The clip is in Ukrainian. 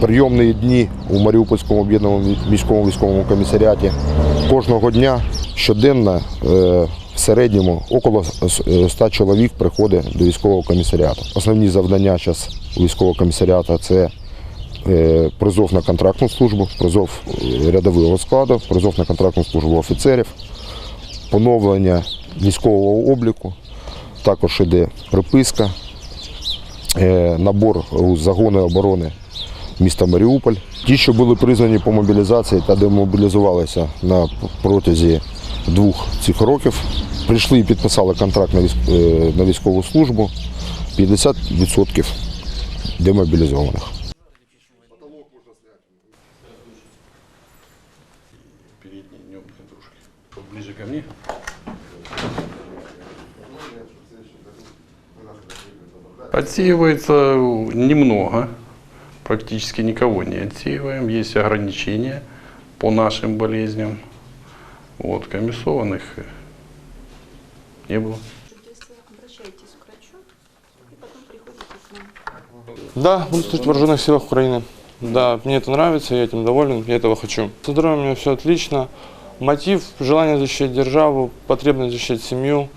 Прийомні дні у Маріупольському об'єднаному міському військовому комісаріаті. Кожного дня щоденно е, в середньому около 100 чоловік приходить до військового комісаріату. Основні завдання зараз у військового комісаріату це е, призов на контрактну службу, призов е, рядового складу, призов на контрактну службу офіцерів, поновлення військового обліку, також іде приписка, е, набор у загони оборони міста Маріуполь. Ті, що були призвані по мобілізації та демобілізувалися на протязі двох цих років, прийшли і підписали контракт на е, військову службу 50% демобілізованих. Ближе ко мне. Отсеивается немного, практически никого не отсеиваем. Есть ограничения по нашим болезням. Вот, комиссованных не было. Да, буду служить в вооруженных силах Украины. Да, мне это нравится, я этим доволен, я этого хочу. Со здоровьем у меня все отлично. Мотив, желание защищать державу, потребность защищать семью.